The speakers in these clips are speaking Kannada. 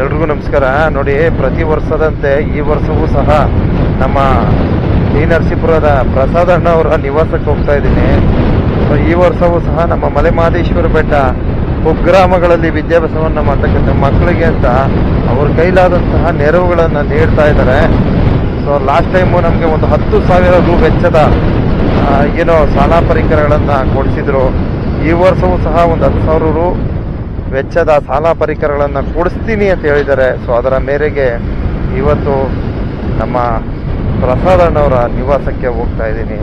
ಎಲ್ರಿಗೂ ನಮಸ್ಕಾರ. ನೋಡಿ, ಪ್ರತಿ ವರ್ಷದಂತೆ ಈ ವರ್ಷವೂ ಸಹ ನಮ್ಮ ಶ್ರೀ ನರಸೀಪುರದ ಪ್ರಸಾದ್ ಅಣ್ಣ ಅವರ ನಿವಾಸಕ್ಕೆ ಹೋಗ್ತಾ ಇದ್ದೀನಿ. ಸೊ ಈ ವರ್ಷವೂ ಸಹ ನಮ್ಮ ಮಲೆ ಮಹದೇಶ್ವರ ಬೆಟ್ಟ ಕುಗ್ರಾಮಗಳಲ್ಲಿ ವಿದ್ಯಾಭ್ಯಾಸವನ್ನು ಮಾಡ್ತಕ್ಕಂಥ ಮಕ್ಕಳಿಗೆ ಅಂತ ಅವ್ರ ಕೈಲಾದಂತಹ ನೆರವುಗಳನ್ನು ನೀಡ್ತಾ ಇದ್ದಾರೆ. ಸೊ ಲಾಸ್ಟ್ ಟೈಮು ನಮಗೆ ಒಂದು ಹತ್ತು ಸಾವಿರ ರೂ ವೆಚ್ಚದ ಏನೋ ಶಾಲಾ ಪರಿಕರಗಳನ್ನು ಕೊಡಿಸಿದ್ರು. ಈ ವರ್ಷವೂ ಸಹ ಒಂದು ಹತ್ತು ಸಾವಿರ ರು ವೆಚ್ಚದ ಸಾಲ ಪರಿಕರಗಳನ್ನು ಕೊಡಿಸ್ತೀನಿ ಅಂತ ಹೇಳಿದ್ದಾರೆ. ಸೊ ಅದರ ಮೇರೆಗೆ ಇವತ್ತು ನಮ್ಮ ಪ್ರಸಾದಣ್ಣವರ ನಿವಾಸಕ್ಕೆ ಹೋಗ್ತಾ ಇದ್ದೀನಿ.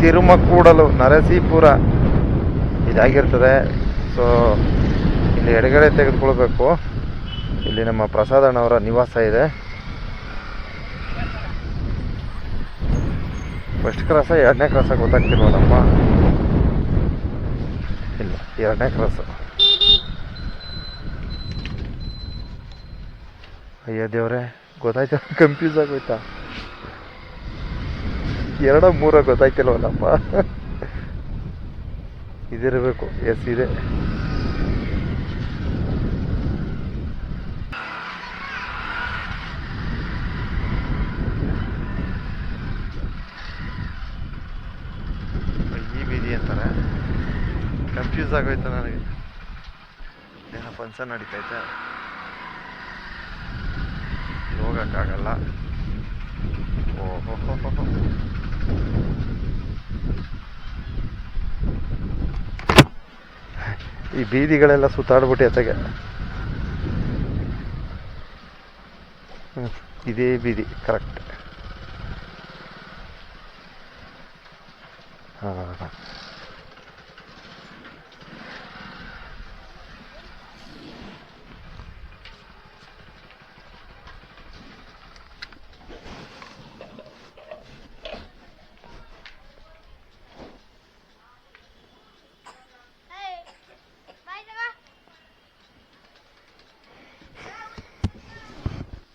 ತಿರುಮಕೂಡಲು ನರಸೀಪುರ ಇದಾಗಿರ್ತದೆ. ಸೊ ಇಲ್ಲಿ ಎಡಗಡೆ ತೆಗೆದುಕೊಳ್ಬೇಕು. ಇಲ್ಲಿ ನಮ್ಮ ಪ್ರಸಾದಣ್ಣವರ ನಿವಾಸ ಇದೆ. ಫಸ್ಟ್ ಕ್ರಾಸ ಎರಡನೇ ಕ್ರಾಸ ಗೊತ್ತಾಗ್ತಿಲ್ವಲ್ಲಪ್ಪ ಇಲ್ಲ ಎರಡನೇ ಕ್ರಾಸು ಅಯ್ಯೋ ದೇವ್ರೆ ಗೊತ್ತಾಯ್ತು? ಕನ್ಫ್ಯೂಸ್ ಆಗೋಯ್ತಾ? ಎರಡ ಮೂರ ಗೊತ್ತಾಯ್ತಿಲ್ವಲ್ಲಪ್ಪ? ಇದಿರಬೇಕು ಎಸ್ ಇದೆ ಈ ಬೀದಿ ಅಂತಾರೆ ಆಗೋಯ್ತು ನನಗೆ. ಏನೋ ಫಂಕ್ಷನ್ ನಡೀತೈತೆ. ಹೋಗೋಕ್ಕಾಗಲ್ಲ. ಓಹೋ ಈ ಬೀದಿಗಳೆಲ್ಲ ಸುತ್ತಾಡ್ಬಿಟ್ಟು ಎತ್ತಗೆ. ಇದೇ ಬೀದಿ, ಕರೆಕ್ಟ್. ಹಾಂ.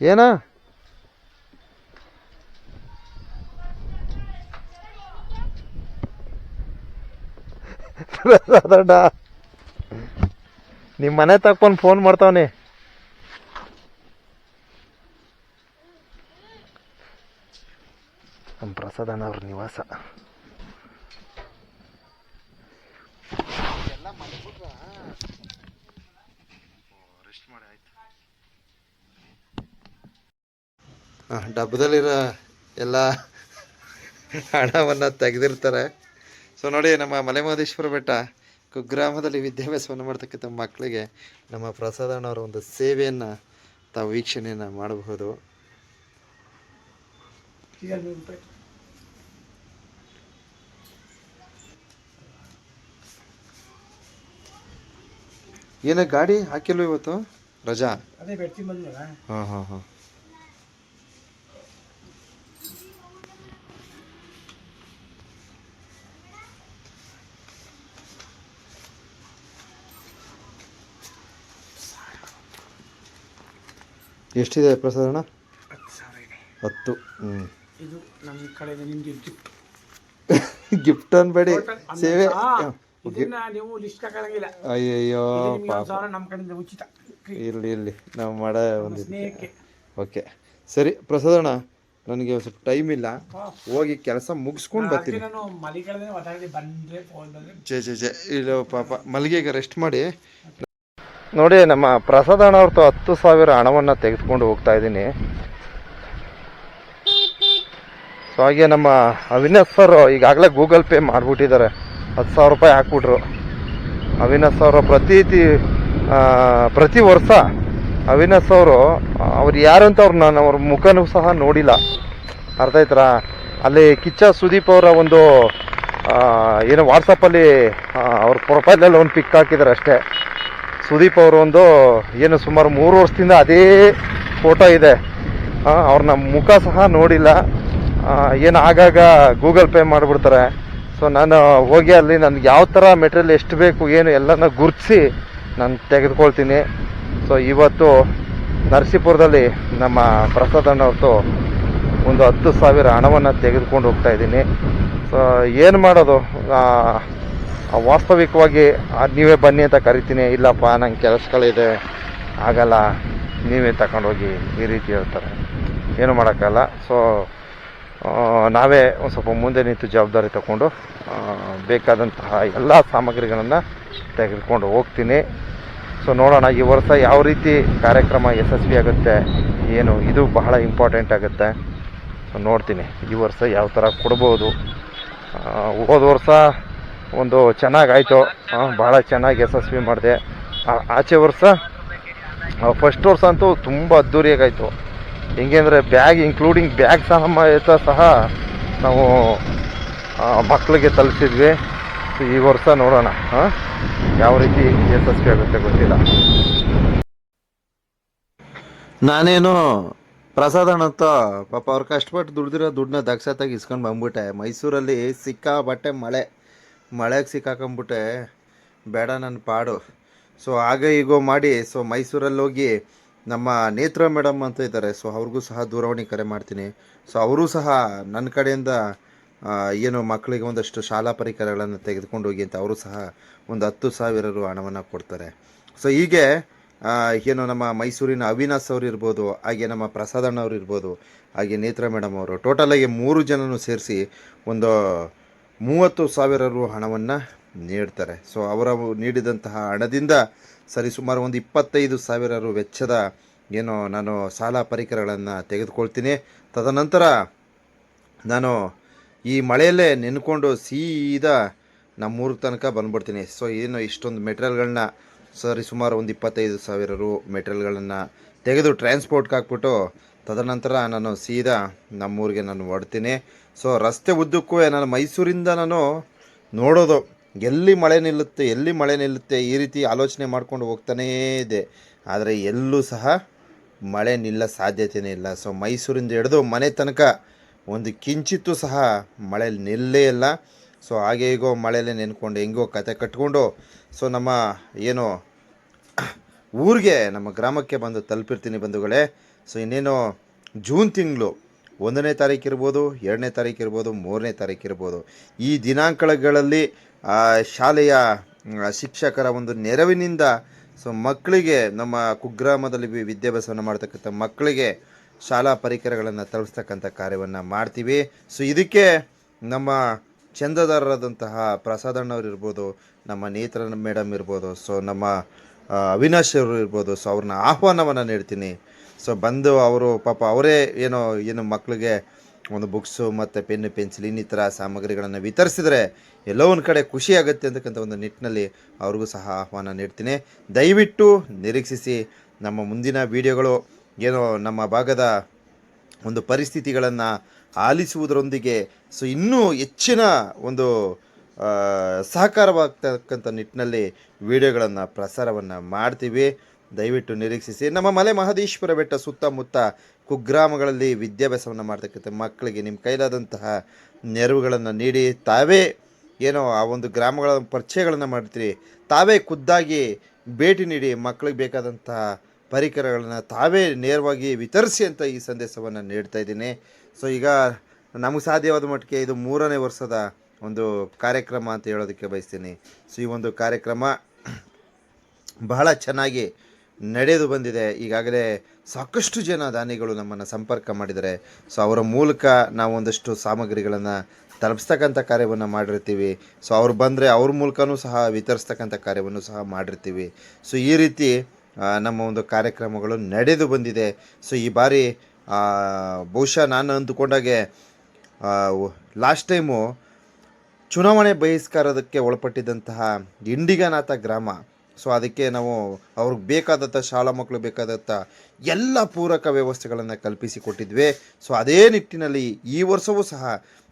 ಏನ? ದೊಡ್ಡ ನಿಮ್ಮ ಮನೆ ತಕ್ಕೊಂಡು ಫೋನ್ ಮಾಡ್ತಾವನಿ. ನಮ್ಮ ಪ್ರಸಾದಣ್ಣ ಅವ್ರ ನಿವಾಸ. ಡಬ್ಬದಲ್ಲಿರೋ ಎಲ್ಲ ಹಣವನ್ನು ತೆಗೆದಿರ್ತಾರೆ. ಸೊ ನೋಡಿ ನಮ್ಮ ಮಲೆಮಹದೇಶ್ವರ ಬೆಟ್ಟ ಕುಗ್ರಾಮದಲ್ಲಿ ವಿದ್ಯಾಭ್ಯಾಸವನ್ನು ಮಾಡ್ತಕ್ಕಂಥ ಮಕ್ಕಳಿಗೆ ನಮ್ಮ ಪ್ರಸಾದಣ್ಣವರ ಒಂದು ಸೇವೆಯನ್ನು ತಾವು ವೀಕ್ಷಣೆಯನ್ನು ಮಾಡಬಹುದು. ಏನ ಗಾಡಿ ಹಾಕಿಲ್ವ ಇವತ್ತು? ರಜಾ? ಹಾಂ ಹಾಂ ಹಾಂ. ಎಷ್ಟಿದೆ ಪ್ರಸಾದಣ್ಣ ಹತ್ತು ಹ್ಞೂ ಇದು. ನಮ್ಮ ಕಡೆಯಿಂದ ನಿಮ್ಗೆ ಗಿಫ್ಟ್ ಗಿಫ್ಟ್ ಅನ್ಬೇಡಿ. ಸೇವೆ ಇದನ್ನ ನೀವು ಲಿಸ್ಟ್ ಹಾಕಂಗಿಲ್ಲ. ಅಯ್ಯಯ್ಯೋ ಪಾಪ. ಸಾವಿರ ನಮ್ಮ ಕಡೆಯಿಂದ ಉಚಿತ. ಇರಲಿ ಇರಲಿ. ನಾವು ಮಾಡೋ ಒಂದು ಸ್ನೇಹಕ್ಕೆ. ಓಕೆ. ಸರಿ ಪ್ರಸಾದಣ್ಣ ನನಗೆ ಸ್ವಲ್ಪ ಟೈಮ್ ಇಲ್ಲ. ಹೋಗಿ ಕೆಲಸ ಮುಗಿಸ್ಕೊಂಡು ಬರ್ತೀನಿ. ನಾನು ಮಲಿಕಳದೇ ಮಾತಾಡಿ ಬಂದ್ರೆ ಫೋನ್ ಬಂದ್ರೆ. ಜೆ ಜೆ ಜೆ. ಇಲ್ಲ ಪಾಪ ಮಲ್ಲಿಗೆಗೆ ರೆಸ್ಟ್ ಮಾಡಿ. ನೋಡಿ, ನಮ್ಮ ಪ್ರಸಾದ ಹಣ ಅವ್ರದ್ದು ಹತ್ತು ಸಾವಿರ ಹಣವನ್ನು ತೆಗೆದುಕೊಂಡು ಹೋಗ್ತಾ ಇದ್ದೀನಿ. ಸೊ ಹಾಗೆ ನಮ್ಮ ಅವಿನಾಶ್ ಸರ್ ಈಗಾಗಲೇ ಗೂಗಲ್ ಪೇ ಮಾಡಿಬಿಟ್ಟಿದ್ದಾರೆ. ಹತ್ತು ಸಾವಿರ ರೂಪಾಯಿ ಹಾಕ್ಬಿಟ್ರು. ಅವಿನಾಶ್ ಅವರು ಪ್ರತಿಿತಿ ಪ್ರತಿ ವರ್ಷ ಅವಿನಾಶ್ ಅವರು ಅವ್ರು ಯಾರಂತ ಅವ್ರು ನಾನು ಅವ್ರ ಮುಖನೂ ಸಹ ನೋಡಿಲ್ಲ. ಅರ್ಥ ಆಯ್ತರಾ? ಅಲ್ಲಿ ಕಿಚ್ಚ ಸುದೀಪ್ ಅವರ ಒಂದು ಏನು ವಾಟ್ಸಪ್ಪಲ್ಲಿ ಅವ್ರ ಪ್ರೊಫೈಲಲ್ಲಿ ಒಂದು ಪಿಕ್ ಹಾಕಿದ್ದಾರೆ ಅಷ್ಟೇ. ಸುದೀಪ್ ಅವರು ಒಂದು ಏನು ಸುಮಾರು ಮೂರು ವರ್ಷದಿಂದ ಅದೇ ಫೋಟೋ ಇದೆ. ಅವ್ರನ್ನ ಮುಖ ಸಹ ನೋಡಿಲ್ಲ. ಏನು ಆಗಾಗ ಗೂಗಲ್ ಪೇ ಮಾಡಿಬಿಡ್ತಾರೆ. ಸೊ ನಾನು ಹೋಗಿ ಅಲ್ಲಿ ನನಗೆ ಯಾವ ಥರ ಮೆಟೀರಿಯಲ್ ಎಷ್ಟು ಬೇಕು, ಏನು ಎಲ್ಲನ ಗುರುತಿಸಿ ನಾನು ತೆಗೆದುಕೊಳ್ತೀನಿ. ಸೊ ಇವತ್ತು ನರಸೀಪುರದಲ್ಲಿ ನಮ್ಮ ಪ್ರಸಾದ್ ಅಣ್ಣವ್ರದ್ದು ಒಂದು ಹತ್ತು ಸಾವಿರ ಹಣವನ್ನು ತೆಗೆದುಕೊಂಡು ಹೋಗ್ತಾ ಇದ್ದೀನಿ. ಸೊ ಏನು ಮಾಡೋದು? ವಾಸ್ತವಿಕವಾಗಿ ನೀವೇ ಬನ್ನಿ ಅಂತ ಕರಿತೀನಿ. ಇಲ್ಲಪ್ಪ, ನಂಗೆ ಕೆಲಸಗಳಿದೆ ಆಗಲ್ಲ. ನೀವೇ ತಗೊಂಡೋಗಿ ಈ ರೀತಿ ಹೇಳ್ತಾರೆ. ಏನು ಮಾಡೋಕ್ಕಲ್ಲ ಸೊ ನಾವೇ ಒಂದು ಸ್ವಲ್ಪ ಮುಂದೆ ನಿಂತು ಜವಾಬ್ದಾರಿ ತಗೊಂಡು ಬೇಕಾದಂತಹ ಎಲ್ಲ ಸಾಮಗ್ರಿಗಳನ್ನು ತೆಗೆದುಕೊಂಡು ಹೋಗ್ತೀನಿ. ಸೊ ನೋಡೋಣ, ಈ ವರ್ಷ ಯಾವ ರೀತಿ ಕಾರ್ಯಕ್ರಮ ಯಶಸ್ವಿ ಆಗುತ್ತೆ, ಏನು, ಇದು ಬಹಳ ಇಂಪಾರ್ಟೆಂಟ್ ಆಗುತ್ತೆ. ಸೊ ನೋಡ್ತೀನಿ. ಈ ವರ್ಷ ಯಾವ ಥರ ಕೊಡ್ಬೋದು. ಹೋದ ವರ್ಷ ಒಂದು ಚೆನ್ನಾಗಾಯಿತು. ಭಾಳ ಚೆನ್ನಾಗಿ ಯಶಸ್ವಿ ಮಾಡಿದೆ. ಆಚೆ ವರ್ಷ ಫಸ್ಟ್ ವರ್ಷ ಅಂತೂ ತುಂಬ ಅದ್ದೂರಿಯಾಗಾಯಿತು. ಹೆಂಗೆ ಅಂದರೆ ಬ್ಯಾಗ್ ಇನ್ಕ್ಲೂಡಿಂಗ್ ಬ್ಯಾಗ್ ಸಹ ಸಹ ನಾವು ಮಕ್ಕಳಿಗೆ ತಲುಪಿಸಿದ್ವಿ ಈ ವರ್ಷ ನೋಡೋಣ, ಹಾಂ, ಯಾವ ರೀತಿ ಯಶಸ್ವಿ ಆಗುತ್ತೆ ಗೊತ್ತಿಲ್ಲ. ನಾನೇನು ಪ್ರಸಾದ ಅಂತ, ಪಾಪ ಅವ್ರು ಕಷ್ಟಪಟ್ಟು ದುಡ್ದಿರೋ ದುಡ್ಡನ್ನ ದಕ್ಷತಾಗಿ ಇಸ್ಕೊಂಡು ಬಂದ್ಬಿಟ್ಟೆ. ಮೈಸೂರಲ್ಲಿ ಸಿಕ್ಕಾಬಟ್ಟೆ ಮಳೆ. ಮಳೆಗೆ ಸಿಕ್ಕಾಕೊಂಬಿಟ್ಟೆ, ಬೇಡ ನನ್ನ ಪಾಡು. ಸೊ ಆಗ ಈಗೋ ಮಾಡಿ, ಸೊ ಮೈಸೂರಲ್ಲಿ ಹೋಗಿ ನಮ್ಮ ನೇತ್ರ ಮೇಡಮ್ ಅಂತ ಇದ್ದಾರೆ ಸೊ ಅವ್ರಿಗೂ ಸಹ ದೂರವಾಣಿ ಕರೆ ಮಾಡ್ತೀನಿ. ಸೊ ಅವರು ಸಹ ನನ್ನ ಕಡೆಯಿಂದ ಏನು ಮಕ್ಕಳಿಗೆ ಒಂದಷ್ಟು ಶಾಲಾ ಪರಿಕರಗಳನ್ನು ತೆಗೆದುಕೊಂಡು ಹೋಗಿ ಅಂತ ಅವರು ಸಹ ಒಂದು ಹತ್ತು ಸಾವಿರ ರು ಹಣವನ್ನು ಕೊಡ್ತಾರೆ. ಸೊ ಹೀಗೆ ಏನು ನಮ್ಮ ಮೈಸೂರಿನ ಅವಿನಾಶ್ ಅವರು ಇರ್ಬೋದು, ಹಾಗೆ ನಮ್ಮ ಪ್ರಸಾದಣ್ಣ ಅವರು ಇರ್ಬೋದು, ಹಾಗೆ ನೇತ್ರ ಮೇಡಮ್ ಅವರು ಟೋಟಲಾಗಿ ಮೂರು ಜನನೂ ಸೇರಿಸಿ ಒಂದು ಮೂವತ್ತು ಸಾವಿರ ರು ಹಣವನ್ನು ನೀಡ್ತಾರೆ. ಸೊ ಅವರ ನೀಡಿದಂತಹ ಹಣದಿಂದ ಸರಿಸುಮಾರು ಒಂದು ಇಪ್ಪತ್ತೈದು ಸಾವಿರ ರು ವೆಚ್ಚದ ಏನು ನಾನು ಸಾಲ ಪರಿಕರಗಳನ್ನು ತೆಗೆದುಕೊಳ್ತೀನಿ. ತದನಂತರ ನಾನು ಈ ಮಳೆಯಲ್ಲೇ ನೆನ್ಕೊಂಡು ಸೀದಾ ನಮ್ಮೂರ ತನಕ ಬಂದ್ಬಿಡ್ತೀನಿ. ಸೊ ಏನು ಇಷ್ಟೊಂದು ಮೆಟೀರಿಯಲ್ಗಳನ್ನ ಸರಿ ಸುಮಾರು ಒಂದು ಇಪ್ಪತ್ತೈದು ಸಾವಿರ ರು ಮೆಟೀರಿಯಲ್ಗಳನ್ನು ತೆಗೆದು ಟ್ರಾನ್ಸ್ಪೋರ್ಟ್ಗೆ ಹಾಕ್ಬಿಟ್ಟು ತದನಂತರ ನಾನು ಸೀದಾ ನಮ್ಮೂರಿಗೆ ನಾನು ಹೊಡ್ತೀನಿ ಸೊ ರಸ್ತೆ ಉದ್ದಕ್ಕೂ ನಾನು ಮೈಸೂರಿಂದ ನಾನು ನೋಡೋದು. ಎಲ್ಲಿ ಮಳೆ ನಿಲ್ಲುತ್ತೆ, ಎಲ್ಲಿ ಮಳೆ ನಿಲ್ಲುತ್ತೆ ಈ ರೀತಿ ಆಲೋಚನೆ ಮಾಡ್ಕೊಂಡು ಹೋಗ್ತಾನೇ ಇದೆ. ಆದರೆ ಎಲ್ಲೂ ಸಹ ಮಳೆ ನಿಲ್ಲ ಸಾಧ್ಯತೆಯೇ ಇಲ್ಲ. ಸೊ ಮೈಸೂರಿಂದ ಹಿಡಿದು ಮನೆ ತನಕ ಒಂದು ಕಿಂಚಿತ್ತೂ ಸಹ ಮಳೆ ನಿಲ್ಲೇ ಇಲ್ಲ. ಸೊ ಹಾಗೆ ಹೇಗೋ ಮಳೆಯಲ್ಲೇ ನೆನ್ಕೊಂಡು ಹೆಂಗೋ ಕತೆ ಕಟ್ಕೊಂಡು ಸೊ ನಮ್ಮ ಏನು ಊರಿಗೆ ನಮ್ಮ ಗ್ರಾಮಕ್ಕೆ ಬಂದು ತಲುಪಿರ್ತೀನಿ ಬಂಧುಗಳೇ. ಸೊ ಇನ್ನೇನು ಜೂನ್ ತಿಂಗಳು ಒಂದನೇ ತಾರೀಕು ಇರ್ಬೋದು, ಎರಡನೇ ತಾರೀಕು ಇರ್ಬೋದು, ಮೂರನೇ ತಾರೀಕು ಇರ್ಬೋದು. ಈ ದಿನಾಂಕಗಳಲ್ಲಿ ಶಾಲೆಯ ಶಿಕ್ಷಕರ ಒಂದು ನೆರವಿನಿಂದ ಸೊ ಮಕ್ಕಳಿಗೆ ನಮ್ಮ ಕುಗ್ರಾಮದಲ್ಲಿ ವಿದ್ಯಾಭ್ಯಾಸವನ್ನು ಮಾಡ್ತಕ್ಕಂಥ ಮಕ್ಕಳಿಗೆ ಶಾಲಾ ಪರಿಕರಗಳನ್ನು ತಲುಪಿಸ್ತಕ್ಕಂಥ ಕಾರ್ಯವನ್ನು ಮಾಡ್ತೀವಿ. ಸೊ ಇದಕ್ಕೆ ನಮ್ಮ ಚಂದದಾರರಾದಂತಹ ಪ್ರಸಾದಣ್ಣವ್ರು ಇರ್ಬೋದು, ನಮ್ಮ ನೇತ್ರ ಮೇಡಮ್ ಇರ್ಬೋದು ಸೊ ನಮ್ಮ ಅವಿನಾಶ್ ಅವರು ಇರ್ಬೋದು. ಸೊ ಅವ್ರನ್ನ ಆಹ್ವಾನವನ್ನು ನೀಡ್ತೀನಿ. ಸೊ ಬಂದು ಅವರು ಪಾಪ ಅವರೇ ಏನೋ, ಏನು ಮಕ್ಕಳಿಗೆ ಒಂದು ಬುಕ್ಸು ಮತ್ತು ಪೆನ್ ಪೆನ್ಸಿಲ್, ಇನ್ನಿತರ ಸಾಮಗ್ರಿಗಳನ್ನು ವಿತರಿಸಿದರೆ ಎಲ್ಲೋ ಒಂದು ಕಡೆ ಖುಷಿ ಆಗುತ್ತೆ ಅಂತಕ್ಕಂಥ ಒಂದು ನಿಟ್ಟಿನಲ್ಲಿ ಅವ್ರಿಗೂ ಸಹ ಆಹ್ವಾನ ನೀಡ್ತೀನಿ. ದಯವಿಟ್ಟು ನಿರೀಕ್ಷಿಸಿ ನಮ್ಮ ಮುಂದಿನ ವಿಡಿಯೋಗಳು ಏನೋ ನಮ್ಮ ಭಾಗದ ಒಂದು ಪರಿಸ್ಥಿತಿಗಳನ್ನು ಆಲಿಸುವುದರೊಂದಿಗೆ ಸೊ ಇನ್ನೂ ಹೆಚ್ಚಿನ ಒಂದು ಸಹಕಾರವಾಗ್ತಕ್ಕಂಥ ನಿಟ್ಟಿನಲ್ಲಿ ವಿಡಿಯೋಗಳನ್ನು ಪ್ರಸಾರವನ್ನು ಮಾಡ್ತೀವಿ. ದಯವಿಟ್ಟು ನಿರೀಕ್ಷಿಸಿ. ನಮ್ಮ ಮಲೆ ಮಹದೇಶ್ವರ ಬೆಟ್ಟ ಸುತ್ತಮುತ್ತ ಕುಗ್ರಾಮಗಳಲ್ಲಿ ವಿದ್ಯಾಭ್ಯಾಸವನ್ನು ಮಾಡ್ತಕ್ಕಂಥ ಮಕ್ಕಳಿಗೆ ನಿಮ್ಮ ಕೈಲಾದಂತಹ ನೆರವುಗಳನ್ನು ನೀಡಿ ತಾವೇ ಏನೋ ಆ ಒಂದು ಗ್ರಾಮಗಳ ಪರಿಚಯಗಳನ್ನು ಮಾಡ್ತೀರಿ. ತಾವೇ ಖುದ್ದಾಗಿ ಭೇಟಿ ನೀಡಿ ಮಕ್ಕಳಿಗೆ ಬೇಕಾದಂತಹ ಪರಿಕರಗಳನ್ನು ತಾವೇ ನೇರವಾಗಿ ವಿತರಿಸಿ ಅಂತ ಈ ಸಂದೇಶವನ್ನು ನೀಡ್ತಾ ಇದ್ದೀನಿ. ಸೊ ಈಗ ನಮಗೆ ಸಾಧ್ಯವಾದ ಮಟ್ಟಿಗೆ ಇದು ಮೂರನೇ ವರ್ಷದ ಒಂದು ಕಾರ್ಯಕ್ರಮ ಅಂತ ಹೇಳೋದಕ್ಕೆ ಬಯಸ್ತೀನಿ. ಸೊ ಈ ಒಂದು ಕಾರ್ಯಕ್ರಮ ಬಹಳ ಚೆನ್ನಾಗಿ ನಡೆದು ಬಂದಿದೆ. ಈಗಾಗಲೇ ಸಾಕಷ್ಟು ಜನ ದಾನಿಗಳು ನಮ್ಮನ್ನು ಸಂಪರ್ಕ ಮಾಡಿದ್ದಾರೆ. ಸೊ ಅವರ ಮೂಲಕ ನಾವು ಒಂದಷ್ಟು ಸಾಮಗ್ರಿಗಳನ್ನು ತಲುಪಿಸ್ತಕ್ಕಂಥ ಕಾರ್ಯವನ್ನು ಮಾಡಿರ್ತೀವಿ. ಸೊ ಅವ್ರು ಬಂದರೆ ಅವ್ರ ಮೂಲಕನೂ ಸಹ ವಿತರಿಸ್ತಕ್ಕಂಥ ಕಾರ್ಯವನ್ನು ಸಹ ಮಾಡಿರ್ತೀವಿ. ಸೊ ಈ ರೀತಿ ನಮ್ಮ ಒಂದು ಕಾರ್ಯಕ್ರಮಗಳು ನಡೆದು ಬಂದಿದೆ. ಸೊ ಈ ಬಾರಿ ಬಹುಶಃ ನಾನು ಅಂದುಕೊಂಡಾಗೆ ಲಾಸ್ಟ್ ಟೈಮು ಚುನಾವಣೆ ಬಹಿಷ್ಕಾರದಕ್ಕೆ ಒಳಪಟ್ಟಿದ್ದಂತಹ ಇಂಡಿಗನಾಥ ಗ್ರಾಮ. ಸೊ ಅದಕ್ಕೆ ನಾವು ಅವ್ರಿಗೆ ಬೇಕಾದಂಥ ಶಾಲಾ ಮಕ್ಕಳು ಬೇಕಾದಂಥ ಎಲ್ಲ ಪೂರಕ ವ್ಯವಸ್ಥೆಗಳನ್ನು ಕಲ್ಪಿಸಿಕೊಟ್ಟಿದ್ವಿ. ಸೊ ಅದೇ ನಿಟ್ಟಿನಲ್ಲಿ ಈ ವರ್ಷವೂ ಸಹ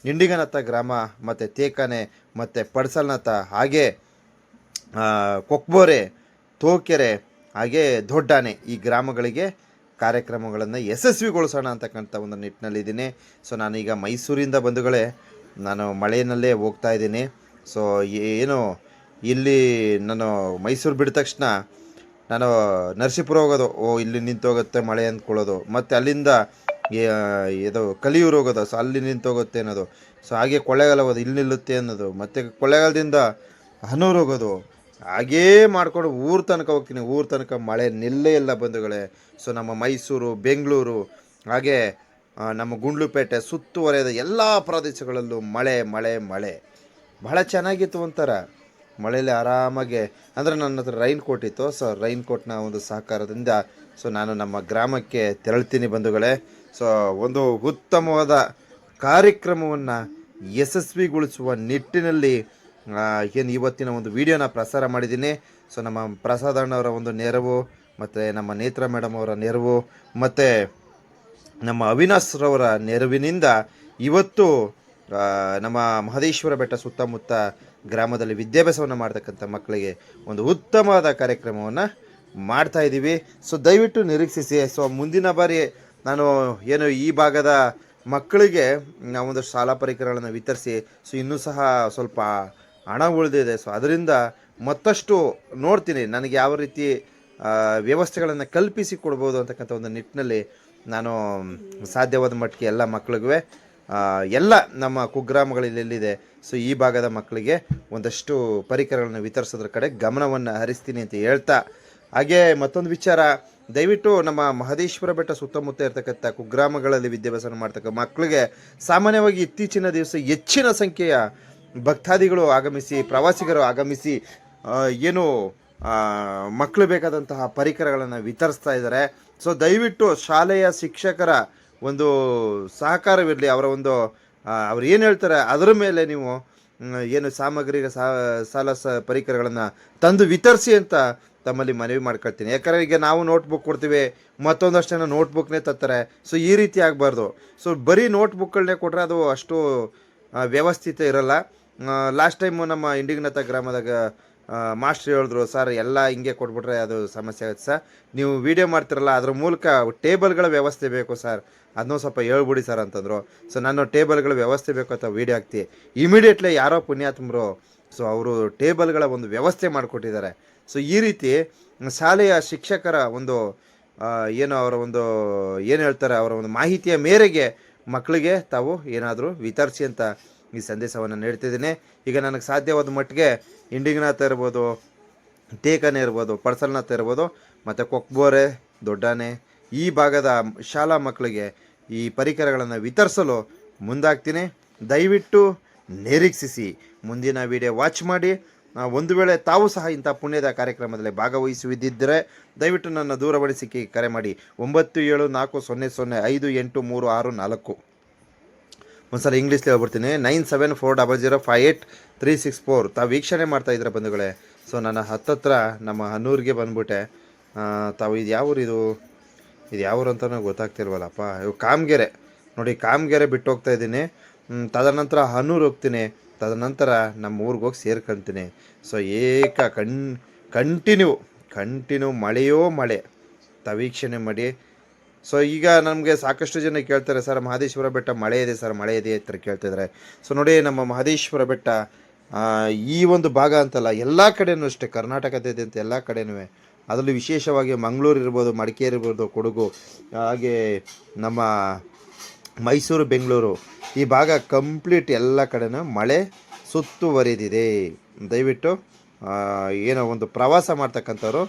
ಇಂಡಿಗನಾಥ ಗ್ರಾಮ ಮತ್ತು ತೇಕಾನೆ ಮತ್ತು ಪಡ್ಸಲ್ನಾಥ ಹಾಗೆ ಕೊಕ್ಬೋರೆ, ತೋಕೆರೆ ಹಾಗೆ ದೊಡ್ಡಾನೆ ಈ ಗ್ರಾಮಗಳಿಗೆ ಕಾರ್ಯಕ್ರಮಗಳನ್ನು ಯಶಸ್ವಿಗೊಳಿಸೋಣ ಅಂತಕ್ಕಂಥ ಒಂದು ನಿಟ್ಟಿನಲ್ಲಿದ್ದೀನಿ. ಸೊ ನಾನೀಗ ಮೈಸೂರಿಂದ ಬಂಧುಗಳೇ ನಾನು ಮಳೆಯಲ್ಲೇ ಹೋಗ್ತಾ ಇದ್ದೀನಿ. ಸೊ ಏನು, ಇಲ್ಲಿ ನಾನು ಮೈಸೂರು ಬಿಟ್ಟ ತಕ್ಷಣ ನಾನು ನರಸೀಪುರ ಹೋಗೋದು. ಓ, ಇಲ್ಲಿ ನಿಂತೋಗುತ್ತೆ ಮಳೆ ಅಂದ್ಕೊಳ್ಳೋದು. ಮತ್ತು ಅಲ್ಲಿಂದ ಇದು ಕಲಿಯೂರು ಹೋಗೋದು. ಸೊ ಅಲ್ಲಿ ನಿಂತೋಗುತ್ತೆ ಅನ್ನೋದು. ಸೊ ಹಾಗೆ ಕೊಳ್ಳೇಗಾಲ ಹೋಗೋದು, ಇಲ್ಲಿ ನಿಲ್ಲುತ್ತೆ ಅನ್ನೋದು. ಮತ್ತು ಕೊಳ್ಳೇಗಾಲದಿಂದ ಹನೂರು ಹೋಗೋದು. ಹಾಗೇ ಮಾಡಿಕೊಂಡು ಊರ ತನಕ ಹೋಗ್ತೀನಿ. ಊರ ತನಕ ಮಳೆ ನಿಲ್ಲೇ ಇಲ್ಲ ಬಂಧುಗಳೇ. ಸೊ ನಮ್ಮ ಮೈಸೂರು, ಬೆಂಗಳೂರು, ಹಾಗೆ ನಮ್ಮ ಗುಂಡ್ಲುಪೇಟೆ ಸುತ್ತುವರೆದ ಎಲ್ಲ ಪ್ರದೇಶಗಳಲ್ಲೂ ಮಳೆ ಮಳೆ ಮಳೆ. ಬಹಳ ಚೆನ್ನಾಗಿತ್ತು ಒಂಥರ. ಮಳೆಯಲ್ಲಿ ಆರಾಮಾಗಿ, ಅಂದರೆ ನನ್ನ ಹತ್ರ ರೈನ್ ಕೋಟ್ ಇತ್ತು. ಸೊ ರೈನ್ ಕೋಟ್ನ ಒಂದು ಸಹಕಾರದಿಂದ ಸೊ ನಾನು ನಮ್ಮ ಗ್ರಾಮಕ್ಕೆ ತೆರಳ್ತೀನಿ ಬಂಧುಗಳೇ. ಸೊ ಒಂದು ಉತ್ತಮವಾದ ಕಾರ್ಯಕ್ರಮವನ್ನು ಯಶಸ್ವಿಗೊಳಿಸುವ ನಿಟ್ಟಿನಲ್ಲಿ ಏನು ಇವತ್ತಿನ ಒಂದು ವಿಡಿಯೋನ ಪ್ರಸಾರ ಮಾಡಿದ್ದೀನಿ. ಸೊ ನಮ್ಮ ಪ್ರಸಾದ್ ಅಣ್ಣವರ ಒಂದು ನೆರವು, ಮತ್ತು ನಮ್ಮ ನೇತ್ರ ಮೇಡಮ್ ಅವರ ನೆರವು, ಮತ್ತು ನಮ್ಮ ಅವಿನಾಶ್ರವರ ನೆರವಿನಿಂದ ಇವತ್ತು ನಮ್ಮ ಮಹದೇಶ್ವರ ಬೆಟ್ಟ ಸುತ್ತಮುತ್ತ ಗ್ರಾಮದಲ್ಲಿ ವಿದ್ಯಾಭ್ಯಾಸವನ್ನು ಮಾಡ್ತಕ್ಕಂಥ ಮಕ್ಕಳಿಗೆ ಒಂದು ಉತ್ತಮವಾದ ಕಾರ್ಯಕ್ರಮವನ್ನು ಮಾಡ್ತಾ ಇದ್ದೀವಿ. ಸೊ ದಯವಿಟ್ಟು ನಿರೀಕ್ಷಿಸಿ. ಸೊ ಮುಂದಿನ ಬಾರಿ ನಾನು ಏನು ಈ ಭಾಗದ ಮಕ್ಕಳಿಗೆ ನಾವೊಂದು ಶಾಲಾ ಪರಿಕರಗಳನ್ನು ವಿತರಿಸಿ ಸೊ ಇನ್ನೂ ಸಹ ಸ್ವಲ್ಪ ಹಣ ಉಳಿದಿದೆ. ಸೊ ಅದರಿಂದ ಮತ್ತಷ್ಟು ನೋಡ್ತೀನಿ. ನನಗೆ ಯಾವ ರೀತಿ ವ್ಯವಸ್ಥೆಗಳನ್ನು ಕಲ್ಪಿಸಿ ಕೊಡ್ಬೋದು ಅಂತಕ್ಕಂಥ ಒಂದು ನಿಟ್ಟಿನಲ್ಲಿ ನಾನು ಸಾಧ್ಯವಾದ ಮಟ್ಟಿಗೆ ಎಲ್ಲ ಮಕ್ಳಿಗೂ ಎಲ್ಲ ನಮ್ಮ ಕುಗ್ರಾಮಗಳಲ್ಲಿ ಎಲ್ಲಿದೆ, ಸೊ ಈ ಭಾಗದ ಮಕ್ಕಳಿಗೆ ಒಂದಷ್ಟು ಪರಿಕರಗಳನ್ನು ವಿತರಿಸೋದ್ರ ಕಡೆ ಗಮನವನ್ನು ಹರಿಸ್ತೀನಿ ಅಂತ ಹೇಳ್ತಾ, ಹಾಗೆ ಮತ್ತೊಂದು ವಿಚಾರ, ದಯವಿಟ್ಟು ನಮ್ಮ ಮಹದೇಶ್ವರ ಬೆಟ್ಟ ಸುತ್ತಮುತ್ತ ಇರತಕ್ಕಂಥ ಕುಗ್ರಾಮಗಳಲ್ಲಿ ವಿದ್ಯಾಭ್ಯಾಸ ಮಾಡ್ತಕ್ಕ ಮಕ್ಕಳಿಗೆ ಸಾಮಾನ್ಯವಾಗಿ ಇತ್ತೀಚಿನ ದಿವಸ ಹೆಚ್ಚಿನ ಸಂಖ್ಯೆಯ ಭಕ್ತಾದಿಗಳು ಆಗಮಿಸಿ, ಪ್ರವಾಸಿಗರು ಆಗಮಿಸಿ ಏನು ಮಕ್ಕಳು ಬೇಕಾದಂತಹ ಪರಿಕರಗಳನ್ನು ವಿತರಿಸ್ತಾ ಇದ್ದಾರೆ. ಸೊ ದಯವಿಟ್ಟು ಶಾಲೆಯ ಶಿಕ್ಷಕರ ಒಂದು ಸಹಕಾರವಿರಲಿ, ಅವರ ಒಂದು ಅವ್ರು ಏನು ಹೇಳ್ತಾರೆ ಅದರ ಮೇಲೆ ನೀವು ಏನು ಸಾಮಗ್ರಿಗ ಸಾಲ ಸ, ಪರಿಕರಗಳನ್ನು ತಂದು ವಿತರಿಸಿ ಅಂತ ತಮ್ಮಲ್ಲಿ ಮನವಿ ಮಾಡ್ಕೊಳ್ತೀನಿ. ಯಾಕಂದರೆ ಈಗ ನಾವು ನೋಟ್ಬುಕ್ ಕೊಡ್ತೀವಿ, ಮತ್ತೊಂದಷ್ಟು ಜನ ನೋಟ್ಬುಕ್ನೇ ತತ್ತಾರೆ ಸೊ ಈ ರೀತಿ ಆಗಬಾರ್ದು. ಸೊ ಬರೀ ನೋಟ್ಬುಕ್ಗಳನ್ನೇ ಕೊಟ್ಟರೆ ಅದು ಅಷ್ಟು ವ್ಯವಸ್ಥಿತ ಇರಲ್ಲ. ಲಾಸ್ಟ್ ಟೈಮು ನಮ್ಮ ಇಂಡಿಗ್ನತ ಗ್ರಾಮದಾಗ ಮಾಸ್ಟ್ರ್ ಹೇಳಿದ್ರು, ಸರ್, ಎಲ್ಲ ಹಿಂಗೆ ಕೊಟ್ಬಿಟ್ರೆ ಅದು ಸಮಸ್ಯೆ ಆಗುತ್ತೆ, ಸರ್. ನೀವು ವಿಡಿಯೋ ಮಾಡ್ತಿರಲ್ಲ, ಅದ್ರ ಮೂಲಕ ಟೇಬಲ್ಗಳ ವ್ಯವಸ್ಥೆ ಬೇಕು, ಸರ್. ಅದನ್ನೂ ಸ್ವಲ್ಪ ಹೇಳ್ಬಿಡಿ, ಸರ್, ಅಂತಂದರು. ಸೊ ನಾನು ಟೇಬಲ್ಗಳ ವ್ಯವಸ್ಥೆ ಬೇಕು ಅಂತ ವೀಡಿಯೋ ಹಾಕ್ತಿ ಇಮಿಡಿಯೇಟ್ಲಿ ಯಾರೋ ಪುಣ್ಯಾತ್ಮರು, ಸೊ ಅವರು ಟೇಬಲ್ಗಳ ಒಂದು ವ್ಯವಸ್ಥೆ ಮಾಡಿಕೊಟ್ಟಿದ್ದಾರೆ. ಸೊ ಈ ರೀತಿ ಶಾಲೆಯ ಶಿಕ್ಷಕರ ಒಂದು ಏನು ಅವರ ಒಂದು, ಏನು ಹೇಳ್ತಾರೆ, ಅವರ ಒಂದು ಮಾಹಿತಿಯ ಮೇರೆಗೆ ಮಕ್ಕಳಿಗೆ ತಾವು ಏನಾದರೂ ವಿತರಿಸಿ ಅಂತ ಈ ಸಂದೇಶವನ್ನು ನೀಡ್ತಿದ್ದೀನಿ. ಈಗ ನನಗೆ ಸಾಧ್ಯವಾದ ಮಟ್ಟಿಗೆ ಇಂಡಿಗನಾಥ ಇರ್ಬೋದು, ತೇಕನೇ ಇರ್ಬೋದು ಪರ್ಸಲ್ನಾಥ ಇರ್ಬೋದು, ಮತ್ತು ಕೊಕ್ಬೋರೆ, ದೊಡ್ಡಾನೆ, ಈ ಭಾಗದ ಶಾಲಾ ಮಕ್ಕಳಿಗೆ ಈ ಪರಿಕರಗಳನ್ನು ವಿತರಿಸಲು ಮುಂದಾಗ್ತೀನಿ. ದಯವಿಟ್ಟು ನಿರೀಕ್ಷಿಸಿ. ಮುಂದಿನ ವಿಡಿಯೋ ವಾಚ್ ಮಾಡಿ. ಒಂದು ವೇಳೆ ತಾವು ಸಹ ಇಂಥ ಪುಣ್ಯದ ಕಾರ್ಯಕ್ರಮದಲ್ಲಿ ಭಾಗವಹಿಸುವುದಿದ್ದರೆ ದಯವಿಟ್ಟು ನನ್ನ ದೂರವಾಣಿ ಸಿಕ್ಕಿ ಕರೆ ಮಾಡಿ. ಒಂಬತ್ತು ಏಳು ನಾಲ್ಕು ಸೊನ್ನೆ ಸೊನ್ನೆ ಐದು ಎಂಟು ಮೂರು ಆರು ನಾಲ್ಕು. ಒಂದ್ಸಲ ಇಂಗ್ಲೀಷ್ಲಿ ಹೇಳ್ಬಿಡ್ತೀನಿ. Nine seven four double zero five eight three six four ತಾವು ವೀಕ್ಷಣೆ ಮಾಡ್ತಾ ಇದ್ರೆ ಬಂಧುಗಳೇ? ಸೊ ನನ್ನ ಹತ್ತತ್ರ ನಮ್ಮ ಹನ್ನೂರಿಗೆ ಬಂದ್ಬಿಟ್ಟೆ. ತಾವು ಇದು ಯಾವೂರು ಇದು? ಇದು ಯಾವೂರು ಅಂತಲೂ ಗೊತ್ತಾಗ್ತಿಲ್ವಲ್ಲಪ್ಪ. ಇವು ಕಾಮಗೆರೆ. ನೋಡಿ, ಕಾಮಗೆರೆ ಬಿಟ್ಟು ಹೋಗ್ತಾ ಇದ್ದೀನಿ. ತದನಂತರ ಹನೂರು ಹೋಗ್ತೀನಿ. ತದನಂತರ ನಮ್ಮ ಊರಿಗೆ ಹೋಗಿ ಸೇರ್ಕೊಂತೀನಿ. ಸೊ ಏಕ ಕಣ್ ಕಂಟಿನ್ಯೂ ಕಂಟಿನ್ಯೂ ಮಳೆಯೋ ಮಳೆ. ತಾವು ವೀಕ್ಷಣೆ ಮಾಡಿ. ಸೊ ಈಗ ನಮಗೆ ಸಾಕಷ್ಟು ಜನ ಕೇಳ್ತಾರೆ, ಸರ್, ಮಹದೇಶ್ವರ ಬೆಟ್ಟ ಮಳೆ ಇದೆ, ಸರ್, ಮಳೆ ಇದೆ ಅಂತ ಕೇಳ್ತಿದ್ದಾರೆ. ಸೊ ನೋಡಿ, ನಮ್ಮ ಮಹದೇಶ್ವರ ಬೆಟ್ಟ ಈ ಒಂದು ಭಾಗ ಅಂತಲ್ಲ, ಎಲ್ಲ ಕಡೆಯೂ ಅಷ್ಟೇ ಕರ್ನಾಟಕದ ಎಲ್ಲ ಕಡೆಯೂ ಅದರಲ್ಲೂ ವಿಶೇಷವಾಗಿ ಮಂಗಳೂರು ಇರ್ಬೋದು, ಮಡಿಕೇರಿ ಇರ್ಬೋದು, ಕೊಡಗು, ಹಾಗೆ ನಮ್ಮ ಮೈಸೂರು, ಬೆಂಗಳೂರು, ಈ ಭಾಗ ಕಂಪ್ಲೀಟ್ ಎಲ್ಲ ಕಡೆನೂ ಮಳೆ ಸುತ್ತುವರಿದಿದೆ. ದಯವಿಟ್ಟು ಏನೋ ಒಂದು ಪ್ರವಾಸ ಮಾಡ್ತಕ್ಕಂಥವ್ರು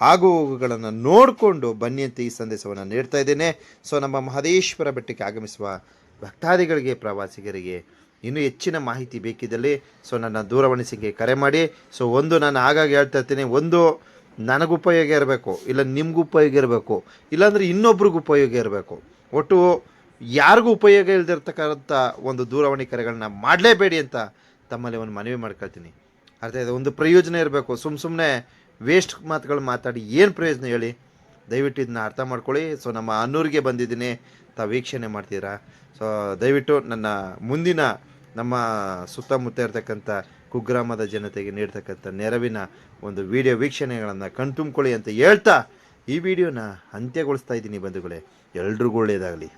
ಹಾಗೂ ಹೋಗುಗಳನ್ನು ನೋಡಿಕೊಂಡು ಬನ್ನಿ ಅಂತ ಈ ಸಂದೇಶವನ್ನು ನೀಡ್ತಾ ಇದ್ದೇನೆ. ಸೊ, ನಮ್ಮ ಮಹದೇಶ್ವರ ಬೆಟ್ಟಕ್ಕೆ ಆಗಮಿಸುವ ಭಕ್ತಾದಿಗಳಿಗೆ, ಪ್ರವಾಸಿಗರಿಗೆ ಇನ್ನೂ ಹೆಚ್ಚಿನ ಮಾಹಿತಿ ಬೇಕಿದ್ದಲ್ಲಿ ಸೊ, ನನ್ನ ದೂರವಾಣಿ ಸಂಖ್ಯೆ ಕರೆ ಮಾಡಿ. ಸೊ, ಒಂದು ನಾನು ಆಗಾಗ ಹೇಳ್ತಾ ಇರ್ತೀನಿ, ಒಂದು ನನಗೂ ಉಪಯೋಗ ಇರಬೇಕು, ಇಲ್ಲ ನಿಮಗೂ ಉಪಯೋಗ ಇರಬೇಕು, ಇಲ್ಲಾಂದರೆ ಇನ್ನೊಬ್ರಿಗೂ ಉಪಯೋಗ ಇರಬೇಕು. ಒಟ್ಟು ಯಾರಿಗೂ ಉಪಯೋಗ ಇಲ್ಲದಿರ್ತಕ್ಕಂಥ ಒಂದು ದೂರವಾಣಿ ಕರೆಗಳನ್ನ ಮಾಡಲೇಬೇಡಿ ಅಂತ ತಮ್ಮಲ್ಲಿ ಒಂದು ಮನವಿ ಮಾಡ್ಕೊಳ್ತೀನಿ. ಅರ್ಥ ಇದೆ ಒಂದು ಪ್ರಯೋಜನ ಇರಬೇಕು. ಸುಮ್ಮ ಸುಮ್ಮನೆ ವೇಸ್ಟ್ ಮಾತುಗಳು ಮಾತಾಡಿ ಏನು ಪ್ರಯೋಜನ ಹೇಳಿ? ದಯವಿಟ್ಟು ಇದನ್ನ ಅರ್ಥ ಮಾಡ್ಕೊಳ್ಳಿ. ಸೊ ನಮ್ಮ ಅನ್ನೂರಿಗೆ ಬಂದಿದ್ದೀನಿ. ತಾ ವೀಕ್ಷಣೆ ಮಾಡ್ತೀರಾ? ಸೊ ದಯವಿಟ್ಟು ನನ್ನ ಮುಂದಿನ ನಮ್ಮ ಸುತ್ತಮುತ್ತ ಇರತಕ್ಕಂಥ ಕುಗ್ರಾಮದ ಜನತೆಗೆ ನೀಡ್ತಕ್ಕಂಥ ನೆರವಿನ ಒಂದು ವಿಡಿಯೋ ವೀಕ್ಷಣೆಗಳನ್ನು ಕಣ್ತುಂಬ್ಕೊಳ್ಳಿ ಅಂತ ಹೇಳ್ತಾ ಈ ವಿಡಿಯೋನ ಅಂತ್ಯಗೊಳಿಸ್ತಾ ಇದ್ದೀನಿ ಬಂಧುಗಳೇ. ಎಲ್ರಿಗೂ ಒಳ್ಳೆಯದಾಗಲಿ.